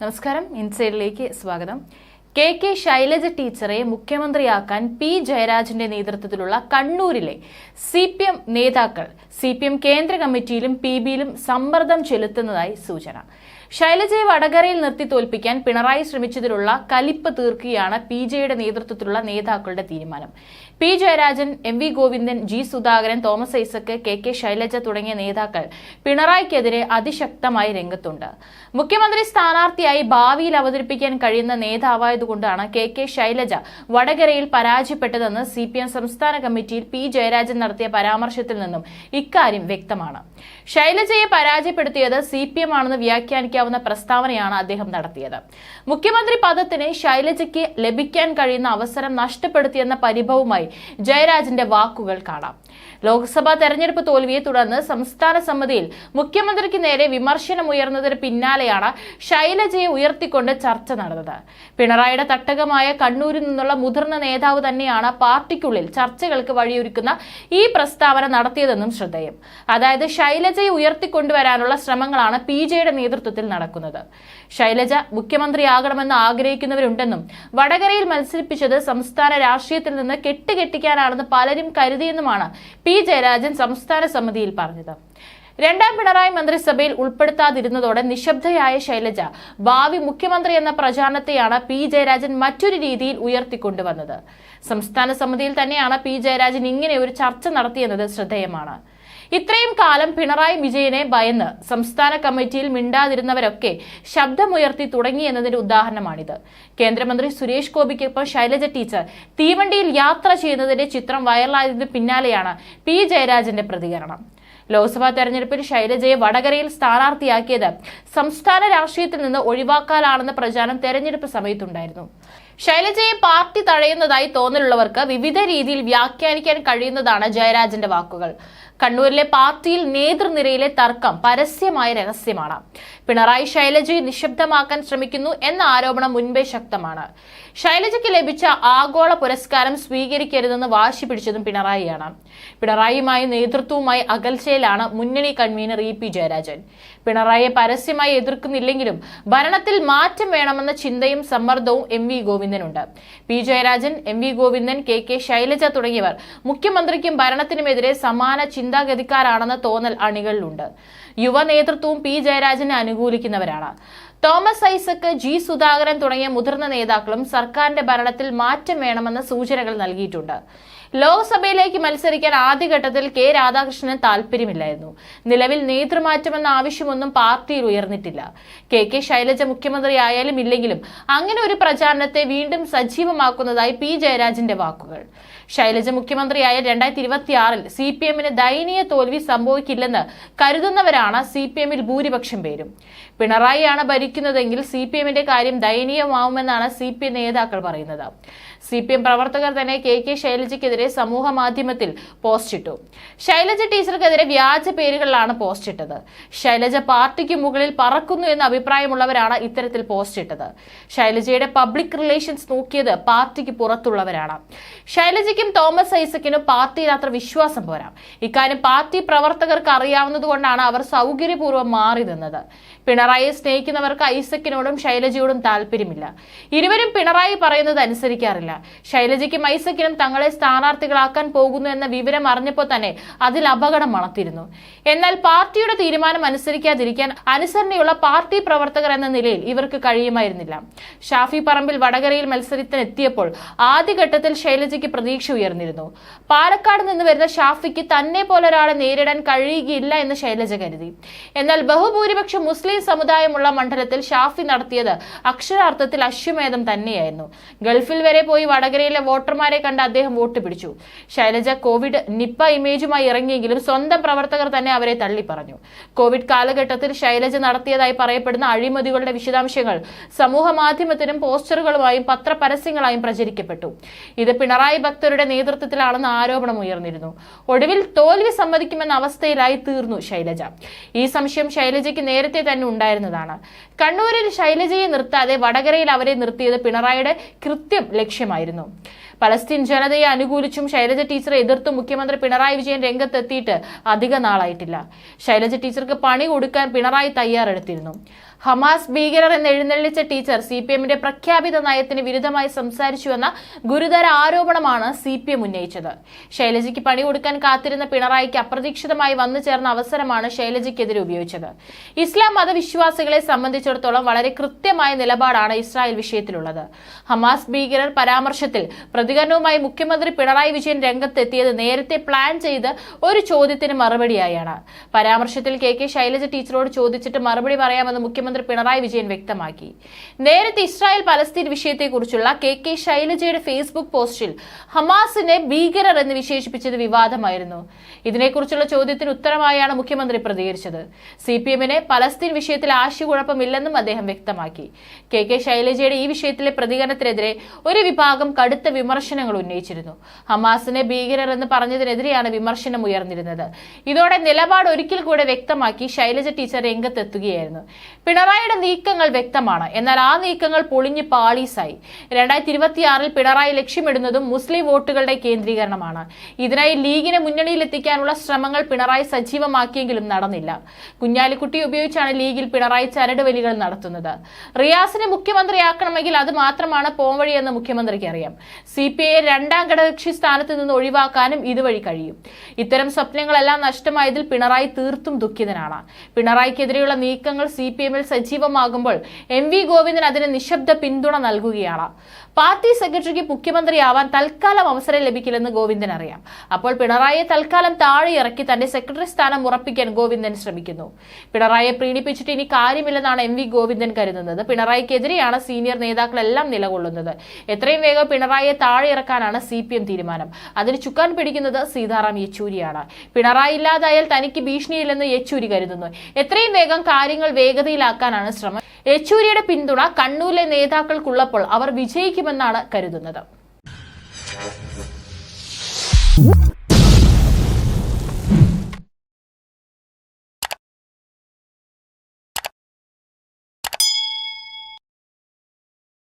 നമസ്കാരം. ഇൻസൈഡിലേക്ക് സ്വാഗതം. K K Shailaja ടീച്ചറെ മുഖ്യമന്ത്രിയാക്കാൻ പി ജയരാജന്റെ നേതൃത്വത്തിലുള്ള കണ്ണൂരിലെ സി പി എം നേതാക്കൾ സി പി എം കേന്ദ്ര കമ്മിറ്റിയിലും പി ബിയിലും സമ്മർദ്ദം ചെലുത്തുന്നതായി സൂചന. ശൈലജയെ വടകരയിൽ നിർത്തി തോൽപ്പിക്കാൻ പിണറായി ശ്രമിച്ചതിലുള്ള കലിപ്പ് തീർക്കുകയാണ് പി ജെയുടെ നേതൃത്വത്തിലുള്ള നേതാക്കളുടെ തീരുമാനം. P Jayarajan M V Govindan G Sudhakaran Thomas Isaac K K Shailaja തുടങ്ങിയ നേതാക്കൾ പിണറായിക്കെതിരെ അതിശക്തമായി രംഗത്തുണ്ട്. മുഖ്യമന്ത്രി സ്ഥാനാർത്ഥിയായി ഭാവിയിൽ അവതരിപ്പിക്കാൻ കഴിയുന്ന നേതാവായതുകൊണ്ടാണ് കെ കെ ശൈലജ വടകരയിൽ പരാജയപ്പെട്ടതെന്ന് സി പി എം സംസ്ഥാന കമ്മിറ്റിയിൽ പി ജയരാജൻ നടത്തിയ പരാമർശത്തിൽ നിന്നും ഇക്കാര്യം വ്യക്തമാണ്. ശൈലജയെ പരാജയപ്പെടുത്തിയത് സി പി എം ആണെന്ന് വ്യാഖ്യാനിക്കാവുന്ന പ്രസ്താവനയാണ് അദ്ദേഹം നടത്തിയത്. മുഖ്യമന്ത്രി പദത്തിന് ശൈലജയ്ക്ക് ലഭിക്കാൻ കഴിയുന്ന അവസരം നഷ്ടപ്പെടുത്തിയെന്ന പരിഭവമായി ജയരാജന്റെ വാക്കുകൾ കാണാം. ലോക്സഭാ തെരഞ്ഞെടുപ്പ് തോൽവിയെ തുടർന്ന് സംസ്ഥാന സമിതിയിൽ മുഖ്യമന്ത്രിക്ക് നേരെ വിമർശനം ഉയർന്നതിന് പിന്നാലെയാണ് ശൈലജയെ ഉയർത്തിക്കൊണ്ട് ചർച്ച നടന്നത്. പിണറായിയുടെ തട്ടകമായ കണ്ണൂരിൽ നിന്നുള്ള മുതിർന്ന നേതാവ് തന്നെയാണ് പാർട്ടിക്കുള്ളിൽ ചർച്ചകൾക്ക് വഴിയൊരുക്കുന്ന ഈ പ്രസ്താവന നടത്തിയതെന്നും ശ്രദ്ധേയം. അതായത് ശൈലജയെ ഉയർത്തിക്കൊണ്ടുവരാനുള്ള ശ്രമങ്ങളാണ് പി ജെയുടെ നേതൃത്വത്തിൽ നടക്കുന്നത്. ശൈലജ മുഖ്യമന്ത്രിയാകണമെന്ന് ആഗ്രഹിക്കുന്നവരുണ്ടെന്നും വടകരയിൽ മത്സരിപ്പിച്ചത് സംസ്ഥാന രാഷ്ട്രീയത്തിൽ നിന്ന് കെട്ടുകെട്ടിക്കാനാണെന്ന് പലരും കരുതിയെന്നുമാണ് പി ജയരാജൻ സംസ്ഥാന സമിതിയിൽ പറഞ്ഞത്. രണ്ടാം പിണറായി മന്ത്രിസഭയിൽ ഉൾപ്പെടുത്താതിരുന്നതോടെ നിശബ്ദയായ ശൈലജ ഭാവി മുഖ്യമന്ത്രി എന്ന പ്രചാരണത്തെയാണ് പി ജയരാജൻ മറ്റൊരു രീതിയിൽ ഉയർത്തിക്കൊണ്ടുവന്നത്. സംസ്ഥാന സമിതിയിൽ തന്നെയാണ് പി ജയരാജൻ ഇങ്ങനെ ഒരു ചർച്ച നടത്തിയെന്നത് ശ്രദ്ധേയമാണ്. ഇത്രയും കാലം പിണറായി വിജയനെ ഭയന്ന് സംസ്ഥാന കമ്മിറ്റിയിൽ മിണ്ടാതിരുന്നവരൊക്കെ ശബ്ദമുയർത്തി തുടങ്ങി എന്നതിന്റെ ഉദാഹരണമാണിത്. കേന്ദ്രമന്ത്രി സുരേഷ് ഗോപിക്കൊപ്പം ശൈലജ ടീച്ചർ തീവണ്ടിയിൽ യാത്ര ചെയ്യുന്നതിന്റെ ചിത്രം വൈറലായതിന് പിന്നാലെയാണ് പി ജയരാജന്റെ പ്രതികരണം. ലോക്സഭാ തെരഞ്ഞെടുപ്പിൽ ശൈലജയെ വടകരയിൽ സ്ഥാനാർത്ഥിയാക്കിയത് സംസ്ഥാന രാഷ്ട്രീയത്തിൽ നിന്ന് ഒഴിവാക്കാനാണെന്ന പ്രചാരണം തെരഞ്ഞെടുപ്പ് സമയത്തുണ്ടായിരുന്നു. ശൈലജയെ പാർട്ടി തഴയുന്നതായി തോന്നലുള്ളവർക്ക് വിവിധ രീതിയിൽ വ്യാഖ്യാനിക്കാൻ കഴിയുന്നതാണ് ജയരാജന്റെ വാക്കുകൾ. കണ്ണൂരിലെ പാർട്ടിയിൽ നേതൃനിരയിലെ തർക്കം പരസ്യമായ രഹസ്യമാണ്. പിണറായി ശൈലജയെ നിശബ്ദമാക്കാൻ ശ്രമിക്കുന്നു എന്ന ആരോപണം മുൻപേ ശക്തമാണ്. ശൈലജയ്ക്ക് ലഭിച്ച ആഗോള പുരസ്കാരം സ്വീകരിക്കരുതെന്ന് വാശി പിടിച്ചതും പിണറായിയാണ്. പിണറായിയുമായി നേതൃത്വവുമായി അകൽച്ചയിലാണ് മുന്നണി കൺവീനർ ഇ പി ജയരാജൻ. പിണറായിയെ പരസ്യമായി എതിർക്കുന്നില്ലെങ്കിലും ഭരണത്തിൽ മാറ്റം വേണമെന്ന ചിന്തയും സമ്മർദ്ദവും M V ഗോവിന്ദനുണ്ട്. P Jayarajan M V Govindan K K Shailaja തുടങ്ങിയവർ മുഖ്യമന്ത്രിക്കും ഭരണത്തിനുമെതിരെ സമാന ചിന്താഗതിക്കാരാണെന്ന തോന്നൽ അണികളിലുണ്ട്. യുവ നേതൃത്വവും പി ജയരാജനെ അനുകൂലിക്കുന്നവരാണ്. തോമസ് ഐസക് ജി സുധാകരൻ തുടങ്ങിയ മുതിർന്ന നേതാക്കളും സർക്കാരിന്റെ ഭരണത്തിൽ മാറ്റം വേണമെന്ന സൂചനകൾ നൽകിയിട്ടുണ്ട്. ലോക്സഭയിലേക്ക് മത്സരിക്കാൻ ആദ്യഘട്ടത്തിൽ കെ രാധാകൃഷ്ണന് താല്പര്യമില്ലായിരുന്നു. നിലവിൽ നേതൃമാറ്റമെന്ന ആവശ്യമൊന്നും പാർട്ടിയിൽ ഉയർന്നിട്ടില്ല. കെ കെ ശൈലജ മുഖ്യമന്ത്രിയായാലും ഇല്ലെങ്കിലും അങ്ങനെ ഒരു പ്രചാരണത്തെ വീണ്ടും സജീവമാക്കുന്നതായി പി ജയരാജന്റെ വാക്കുകൾ. ശൈലജ മുഖ്യമന്ത്രിയായ രണ്ടായിരത്തി ഇരുപത്തിയാറിൽ സി പി എമ്മിന് ദയനീയ തോൽവി സംഭവിക്കില്ലെന്ന് കരുതുന്നവരാണ് സി പി എമ്മിൽ ഭൂരിപക്ഷം പേരും. പിണറായിയാണ് ഭരിക്കുന്നതെങ്കിൽ സി പി എമ്മിന്റെ കാര്യം ദയനീയമാവുമെന്നാണ് സി പി നേതാക്കൾ പറയുന്നത്. സി പി എം പ്രവർത്തകർ തന്നെ കെ കെ ശൈലജയ്ക്കെതിരെ സമൂഹ മാധ്യമത്തിൽ പോസ്റ്റ് ഇട്ടു. ശൈലജ ടീച്ചർക്കെതിരെ വ്യാജ പേരുകളിലാണ് പോസ്റ്റ് ഇട്ടത്. ശൈലജ പാർട്ടിക്ക് മുകളിൽ പറക്കുന്നു എന്ന അഭിപ്രായമുള്ളവരാണ് ഇത്തരത്തിൽ പോസ്റ്റ് ഇട്ടത്. ശൈലജയുടെ പബ്ലിക് റിലേഷൻസ് നോക്കിയത് പാർട്ടിക്ക് പുറത്തുള്ളവരാണ്. ശൈലജയ്ക്കും തോമസ് ഐസക്കിനും പാർട്ടിയിൽ അത്ര വിശ്വാസം പോരാ. ഇക്കാര്യം പാർട്ടി പ്രവർത്തകർക്ക് അറിയാവുന്നതുകൊണ്ടാണ് അവർ സൗകര്യപൂർവം മാറി നിന്നത്. പിണറായിയെ സ്നേഹിക്കുന്നവർക്ക് ഐസക്കിനോടും ശൈലജയോടും താല്പര്യമില്ല. ഇരുവരും പിണറായി പറയുന്നത് അനുസരിക്കാറില്ല. ശൈലജയ്ക്കും ഐസക്കിനും തങ്ങളെ സ്ഥാനാർത്ഥികളാക്കാൻ പോകുന്നു എന്ന വിവരം അറിഞ്ഞപ്പോൾ തന്നെ അതിൽ അപകടം മണത്തിരുന്നു. എന്നാൽ പാർട്ടിയുടെ തീരുമാനം അനുസരിക്കാതിരിക്കാൻ അനുസരണയുള്ള പാർട്ടി പ്രവർത്തകർ എന്ന നിലയിൽ ഇവർക്ക് കഴിയുമായിരുന്നില്ല. ഷാഫി പറമ്പിൽ വടകരയിൽ മത്സരത്തിനെത്തിയപ്പോൾ ആദ്യഘട്ടത്തിൽ ശൈലജയ്ക്ക് പ്രതീക്ഷ ഉയർന്നിരുന്നു. പാലക്കാട് നിന്ന് വരുന്ന ഷാഫിക്ക് തന്നെ പോലെ ഒരാളെ നേരിടാൻ കഴിയുകയില്ല എന്ന് ശൈലജ കരുതി. എന്നാൽ ബഹുഭൂരിപക്ഷം മുസ്ലിം സമുദായമുള്ള മണ്ഡലത്തിൽ ഷാഫി നടത്തിയത് അക്ഷരാർത്ഥത്തിൽ അശ്വമേധം തന്നെയായിരുന്നു. ഗൾഫിൽ വരെ പോയി വടകരയിലെ വോട്ടർമാരെ കണ്ട് അദ്ദേഹം വോട്ട് പിടിച്ചു. ശൈലജ കോവിഡ് നിപ്പ ഇമേജുമായി ഇറങ്ങിയെങ്കിലും സ്വന്തം പ്രവർത്തകർ തന്നെ അവരെ തള്ളി പറഞ്ഞു കോവിഡ് കാലഘട്ടത്തിൽ ശൈലജ നടത്തിയതായി പറയപ്പെടുന്ന അഴിമതികളുടെ വിശദാംശങ്ങൾ സമൂഹ മാധ്യമത്തിനും പോസ്റ്ററുകളുമായും പത്രപരസ്യങ്ങളായും പ്രചരിക്കപ്പെട്ടു. ഇത് പിണറായി ഭക്തരുടെ നേതൃത്വത്തിലാണെന്ന് ആരോപണം ഉയർന്നിരുന്നു. ഒടുവിൽ തോൽവി സമ്മതിക്കുമെന്ന അവസ്ഥയിലായി തീർന്നു ശൈലജ. ഈ സംശയം ശൈലജയ്ക്ക് നേരത്തെ തന്നെ ഉണ്ടായിരുന്നതാണ്. കണ്ണൂരിൽ ശൈലജയെ നിർത്താതെ വടകരയിൽ അവരെ നിർത്തിയത് പിണറായിയുടെ കൃത്യം ലക്ഷ്യമായിരുന്നു പലസ്തീൻ ജനതയെ അനുകൂലിച്ചും ശൈലജ ടീച്ചറെ എതിർത്തും മുഖ്യമന്ത്രി പിണറായി വിജയൻ രംഗത്തെത്തിയിട്ട് അധിക നാളായിട്ടില്ല. ശൈലജ ടീച്ചർക്ക് പണി കൊടുക്കാൻ പിണറായി തയ്യാറെടുത്തിരുന്നു. ഹമാസ് ഭീകരർ എന്ന് എഴുന്നള്ളിച്ച ടീച്ചർ സി പി എമ്മിന്റെ പ്രഖ്യാപിത നയത്തിന് വിരുദ്ധമായി സംസാരിച്ചുവെന്ന ഗുരുതര ആരോപണമാണ് സി പി എം ഉന്നയിച്ചത്. ശൈലജയ്ക്ക് പണി കൊടുക്കാൻ കാത്തിരുന്ന പിണറായിക്ക് അപ്രതീക്ഷിതമായി വന്നു ചേർന്ന അവസരമാണ് ശൈലജയ്ക്കെതിരെ ഉപയോഗിച്ചത്. ഇസ്ലാം മതവിശ്വാസികളെ സംബന്ധിച്ചിടത്തോളം വളരെ കൃത്യമായ നിലപാടാണ് ഇസ്രായേൽ വിഷയത്തിലുള്ളത്. ഹമാസ് ഭീകരർ പരാമർശത്തിൽ പ്രതികരണവുമായി മുഖ്യമന്ത്രി പിണറായി വിജയൻ രംഗത്തെത്തിയത് നേരത്തെ പ്ലാൻ ചെയ്ത് ഒരു ചോദ്യത്തിന് മറുപടിയായാണ്. പരാമർശത്തിൽ കെ കെ ശൈലജ ടീച്ചറോട് ചോദിച്ചിട്ട് മറുപടി പറയാമെന്ന് മുഖ്യമന്ത്രി പിണറായി വിജയൻ വ്യക്തമാക്കി. നേരത്തെ ഇസ്രായേൽ പലസ്തീൻ വിഷയത്തെക്കുറിച്ചുള്ള കെ കെ ശൈലജയുടെ ഫേസ്ബുക്ക് പോസ്റ്റിൽ ഹമാസിനെ ഭീകരർ എന്ന് വിശേഷിപ്പിച്ചത് വിവാദമായിരുന്നു. ഇതിനെക്കുറിച്ചുള്ള ചോദ്യത്തിന് ഉത്തരമായാണ് മുഖ്യമന്ത്രി പ്രതികരിച്ചത്. സി പി എമ്മിന് പലസ്തീൻ വിഷയത്തിൽ ആശയക്കുഴപ്പമില്ലെന്നും അദ്ദേഹം വ്യക്തമാക്കി. കെ കെ ശൈലജയുടെ ഈ വിഷയത്തിലെ പ്രതികരണത്തിനെതിരെ ഒരു വിഭാഗം കടുത്ത വിമർശനങ്ങൾ ഉന്നയിച്ചിരുന്നു. ഹമാസിനെ ഭീകരർ എന്ന് പറഞ്ഞതിനെതിരെയാണ് വിമർശനം ഉയർന്നിരുന്നത്. ഇതോടെ നിലപാട് ഒരിക്കൽ കൂടെ വ്യക്തമാക്കി ശൈലജ ടീച്ചർ രംഗത്തെത്തുകയായിരുന്നു. പിണറായിയുടെ നീക്കങ്ങൾ വ്യക്തമാണ്. എന്നാൽ ആ നീക്കങ്ങൾ പൊളിഞ്ഞ് പാളീസായി. രണ്ടായിരത്തി ഇരുപത്തിയാറിൽ പിണറായി ലക്ഷ്യമിടുന്നതും മുസ്ലിം വോട്ടുകളുടെ കേന്ദ്രീകരണമാണ്. ഇതിനായി ലീഗിനെ മുന്നണിയിലെത്തിക്കാനുള്ള ശ്രമങ്ങൾ പിണറായി സജീവമാക്കിയെങ്കിലും നടന്നില്ല. കുഞ്ഞാലിക്കുട്ടി ഉപയോഗിച്ചാണ് ലീഗിൽ പിണറായി ചരടുവലികൾ നടത്തുന്നത്. റിയാസിനെ മുഖ്യമന്ത്രിയാക്കണമെങ്കിൽ അത് മാത്രമാണ് പോംവഴിയെന്ന് മുഖ്യമന്ത്രിക്ക് അറിയാം. സി പി ഐ രണ്ടാം ഘടകകക്ഷി സ്ഥാനത്ത് നിന്ന് ഒഴിവാക്കാനും ഇതുവഴി കഴിയും. ഇത്തരം സ്വപ്നങ്ങളെല്ലാം നഷ്ടമായതിൽ പിണറായി തീർത്തും ദുഃഖിതനാണ്. പിണറായിക്കെതിരെയുള്ള നീക്കങ്ങൾ സി പി എമ്മിൽ സജീവമാകുമ്പോൾ എം വി ഗോവിന്ദൻ അതിന് നിശബ്ദ പിന്തുണ നൽകുകയാണ്. പാർട്ടി സെക്രട്ടറിക്ക് മുഖ്യമന്ത്രിയാവാൻ തൽക്കാലം അവസരം ലഭിക്കില്ലെന്ന് ഗോവിന്ദൻ അറിയാം. അപ്പോൾ പിണറായിയെ തൽക്കാലം താഴെ ഇറക്കി തന്റെ സെക്രട്ടറി സ്ഥാനം ഉറപ്പിക്കാൻ ഗോവിന്ദൻ ശ്രമിക്കുന്നു. പിണറായിയെ പ്രീണിപ്പിച്ചിട്ട് ഇനി കാര്യമില്ലെന്നാണ് എം വി ഗോവിന്ദൻ കരുതുന്നത്. പിണറായിക്കെതിരെയാണ് സീനിയർ നേതാക്കളെല്ലാം നിലകൊള്ളുന്നത്. എത്രയും വേഗം പിണറായിയെ താഴെ ഇറക്കാനാണ് സി പി എം തീരുമാനം. അതിന് ചുക്കാൻ പിടിക്കുന്നത് സീതാറാം യെച്ചൂരിയാണ്. പിണറായി ഇല്ലാതായാൽ തനിക്ക് ഭീഷണിയില്ലെന്ന് യെച്ചൂരി കരുതുന്നു. എത്രയും വേഗം കാര്യങ്ങൾ വേഗതയിലാക്കാനാണ് ശ്രമം. യെച്ചൂരിയുടെ പിന്തുണ കണ്ണൂരിലെ നേതാക്കൾക്കുള്ളപ്പോൾ അവർ വിജയിക്കുമെന്നാണ് കരുതുന്നത്.